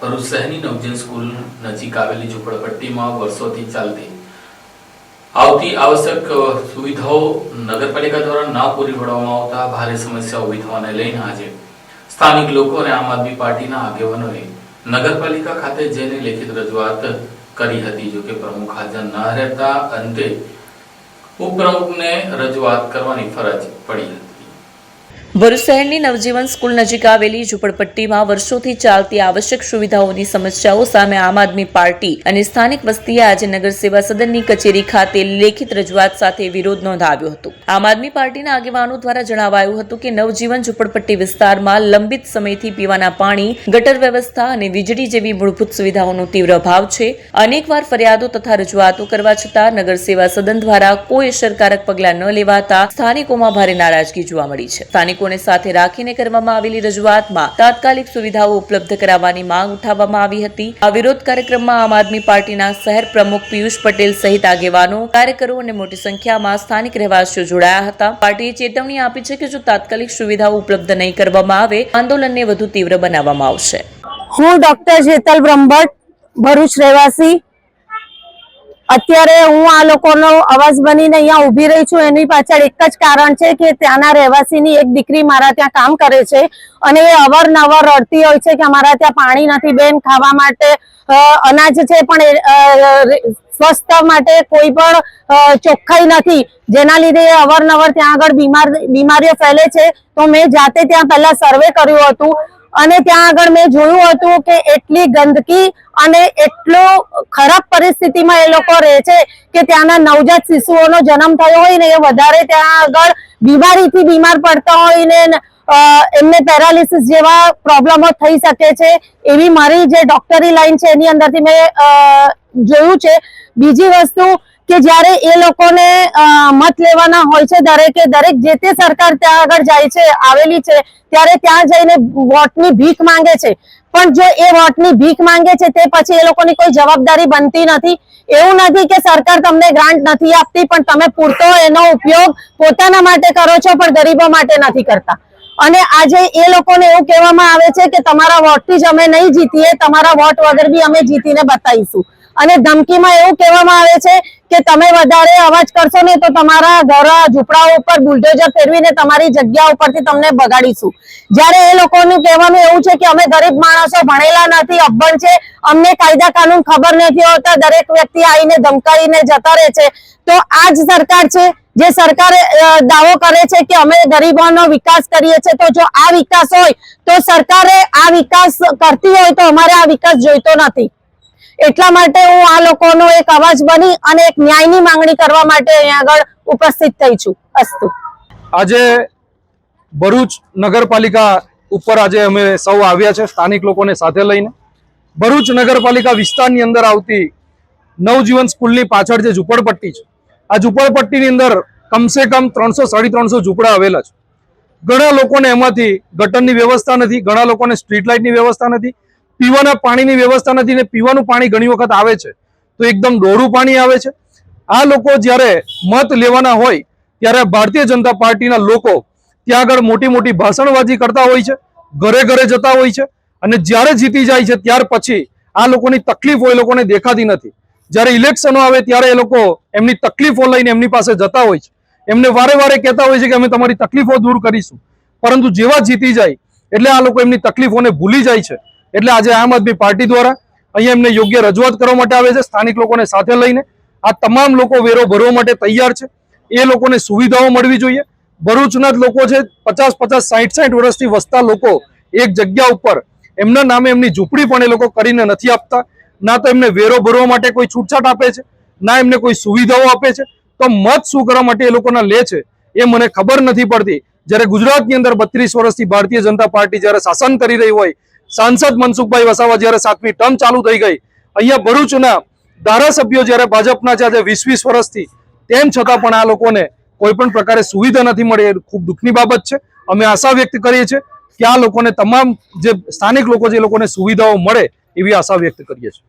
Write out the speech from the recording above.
ભરૂચ શહેરની નવજન સ્કૂલ નજીક આવેલી ઝૂંપડપટ્ટીમાં વર્ષોથી ચાલતી. આવતી આવશ્યક સુવિધાઓ નગરપાલિકા દ્વારા ના પૂરી પાડવામાં આવતા ભારે સમસ્યા ઊભી થવાને લઈને આજે સ્થાનિક લોકો અને આમ આદમી પાર્ટીના આગેવાનોએ નગરપાલિકા ખાતે જઈને લેખિત રજૂઆત કરી હતી, જોકે પ્રમુખ હાજર ન રહેતા અંતે ઉપપ્રમુખને રજૂઆત કરવાની ફરજ પડી હતી. ભરૂચ શહેરની નવજીવન સ્કૂલ નજીક આવેલી ઝુંપડપટ્ટીમાં વર્ષોથી ચાલતી આવશ્યક સુવિધાઓની સમસ્યાઓ સામે આમ આદમી પાર્ટી અને સ્થાનિક વસ્તીએ આજે નગર સદનની કચેરી ખાતે લેખિત રજૂઆત સાથે વિરોધ નોંધાવ્યો હતો. આમ આદમી પાર્ટીના આગેવાનો દ્વારા જણાવાયું હતું કે નવજીવન ઝુંપડપટ્ટી વિસ્તારમાં લંબિત સમયથી પીવાના પાણી, ગટર વ્યવસ્થા અને વીજળી જેવી મૂળભૂત સુવિધાઓનો તીવ્ર અભાવ છે. અનેકવાર ફરિયાદો તથા રજૂઆતો કરવા છતાં નગર સેવા સદન દ્વારા કોઈ અસરકારક પગલાં ન લેવાતા સ્થાનિકોમાં ભારે નારાજગી જોવા મળી છે. સ્થાનિકોને સાથે રાખીને કરવામાં આવેલી રજૂઆતમાં તાત્કાલિક સુવિધાઓ ઉપલબ્ધ કરાવવાની માંગ ઉઠાવવામાં આવી હતી. આ વિરોધ કાર્યક્રમમાં આમ આદમી પાર્ટીના શહેર પ્રમુખ પિયુષ પટેલ સહિત આગેવાનો, કાર્યકરો અને મોટી સંખ્યામાં સ્થાનિક રહેવાસીઓ જોડાયા હતા. પાર્ટીએ ચેતવણી આપી છે કે જો તાત્કાલિક સુવિધાઓ ઉપલબ્ધ નહીં કરવામાં આવે, આંદોલનને વધુ તીવ્ર બનાવવામાં આવશે. હું ડોક્ટર જેતલ બ્રહ્મભટ્ટ, ભરૂચ રહેવાસી. અત્યારે હું આ લોકોનો અવાજ બનીને અહીંયા ઊભી રહી છું. એની પાછળ એક જ કારણ છે કે ત્યાંના રહેવાસીની એક દીકરી મારા ત્યાં કામ કરે છે અને એ અવારનવાર રડતી હોય છે કે અમારા ત્યાં પાણી નથી બેન, ખાવા માટે અનાજ છે પણ સ્વસ્થ માટે કોઈ પણ ચોખ્ખાઈ નથી. જેના લીધે એ અવારનવાર ત્યાં આગળ બીમાર, બીમારીઓ ફેલે છે. તો મેં જાતે ત્યાં પહેલા સર્વે કર્યું હતું. અને ત્યાં આગળ મેં જોયું હતું કે એટલી ગંદકી અને એટલો ખરાબ પરિસ્થિતિમાં એ લોકો રહે છે કે ત્યાંના નવજાત શિશુઓનો જન્મ થયો હોય ને એ વધારે ત્યાં આગળ બીમારીથી બીમાર પડતા હોય ને એમને પેરાલિસિસ જેવા પ્રોબ્લેમો થઈ શકે છે. એવી મારી જે ડોક્ટરી લાઈન છે એની અંદરથી મેં જોયું છે. બીજી વસ્તુ કે જ્યારે એ લોકોને મત લેવાના હોય છે દરેકે દરેક જે તે સરકાર ત્યાં આગળ જાય છે, આવેલી છે, ત્યારે ત્યાં જઈને વોટની ભીખ માંગે છે. પણ જો એ વોટની ભીખ માંગે છે, તે પછી એ લોકોની કોઈ જવાબદારી બનતી નથી. એવું નથી કે સરકાર તમને ગ્રાન્ટ નથી આપતી, પણ તમે પૂરતો એનો ઉપયોગ પોતાના માટે કરો છો, પણ ગરીબો માટે નથી કરતા. અને આજે એ લોકોને એવું કહેવામાં આવે છે કે તમારા વોટથી જ અમે નહીં જીતીએ, તમારા વોટ વગર બી અમે જીતીને બતાવીશું. અને ધમકીમાં એવું કહેવામાં આવે છે કે તમે વધારે અવાજ કરશો ને તો તમારા ઘર ઝૂંપડાઓ ઉપર બુલડોઝર ફેરવીને તમારી જગ્યા ઉપરથી તમને બગાડીશું. જ્યારે એ લોકોનું કહેવાનું એવું છે કે અમે ગરીબ માણસો, ભણેલા નથી અભણ છે, અમને કાયદા કાનૂન ખબર નથી હોતા, દરેક વ્યક્તિ આવીને ધમકાવીને જતા રહે છે. તો આ જ સરકાર છે, જે સરકાર દાવો કરે છે કે અમે ગરીબોનો વિકાસ કરીએ છીએ. તો જો આ વિકાસ હોય, તો સરકારે આ વિકાસ કરતી હોય તો અમારે આ વિકાસ જોઈતો નથી. એટલા માટે હું આ લોકોનો એક અવાજ બની અને એક ન્યાયની માંગણી કરવા માટે અહીંયા આગળ ઉપસ્થિત થઈ છું. અસ્તુ. આજે ભરૂચ નગરપાલિકા ઉપર આજે અમે સૌ આવ્યા છે, સ્થાનિક લોકોને સાથે લઈને. ભરૂચ નગરપાલિકા વિસ્તારની અંદર આવતી નવજીવન સ્કૂલની પાછળ જે ઝૂંપડપટ્ટી છે, આ ઝૂંપડપટ્ટીની અંદર કમસે કમ ત્રણસો સાડી ત્રણસો ઝૂંપડા આવેલા છે. ઘણા લોકોને એમાંથી ગટરની વ્યવસ્થા નથી, ઘણા લોકોને સ્ટ્રીટ લાઇટની વ્યવસ્થા નથી પીવાના પાણીની વ્યવસ્થા નથી ને પીવાનું પાણી ઘણી વખત આવે છે. તો એકદમ ડોળું પાણી આવે છે. આ લોકો જ્યારે મત લેવાના હોય, ત્યારે ભારતીય જનતા પાર્ટીના લોકો ત્યાં આગળ મોટી મોટી ભાષણબાજી કરતા હોય છે, ઘરે ઘરે જતા હોય છે અને જ્યારે જીતી જાય છે ત્યાર પછી આ લોકોની તકલીફો એ લોકોને દેખાતી નથી. જ્યારે ઇલેક્શનો આવે ત્યારે એ લોકો એમની તકલીફો લઈને એમની પાસે જતા હોય છે. એમને વારે વારે કહેતા હોય છે કે અમે તમારી તકલીફો દૂર કરીશું. પરંતુ જેવા જીતી જાય, એટલે આ લોકો એમની તકલીફોને ભૂલી જાય છે. એટલે આજે આમ આદમી પાર્ટી દ્વારા અહીંયા એમને યોગ્ય રજૂઆત કરવા માટે આવે છે, સ્થાનિક લોકોને સાથે લઈને. આ તમામ લોકો વેરો ભરવા માટે તૈયાર છે. એ લોકોને સુવિધાઓ મળવી જોઈએ. ભરૂચના જ લોકો છે, પચાસ પચાસ સાઠ સાઠ વર્ષથી વસતા લોકો એક જગ્યા ઉપર. એમના નામે એમની ઝૂંપડી પણ એ લોકો કરીને નથી આપતા. ના તો એમને વેરો ભરવા માટે કોઈ છૂટછાટ આપે છે, ના એમને કોઈ સુવિધાઓ આપે છે. તો મત શું કરવા માટે એ લોકોના લે છે, એ મને ખબર નથી પડતી. જ્યારે ગુજરાતની અંદર બત્રીસ વર્ષથી ભારતીય જનતા પાર્ટી જ્યારે શાસન કરી રહી હોય સાંસદ મનસુખભાઈ વસાવા જ્યારે સાતમી ટર્મ ચાલુ થઈ ગઈ, અહીંયા ભરૂચના ધારાસભ્યો જ્યારે ભાજપના છે, આજે વીસ વીસ વર્ષથી, તેમ છતાં પણ આ લોકોને કોઈ પણ પ્રકારે સુવિધા નથી મળી. એ ખૂબ દુઃખની બાબત છે. અમે આશા વ્યક્ત કરીએ છીએ કે આ લોકોને તમામ જે સ્થાનિક લોકો જે લોકોને સુવિધાઓ મળે એવી આશા વ્યક્ત કરીએ છીએ.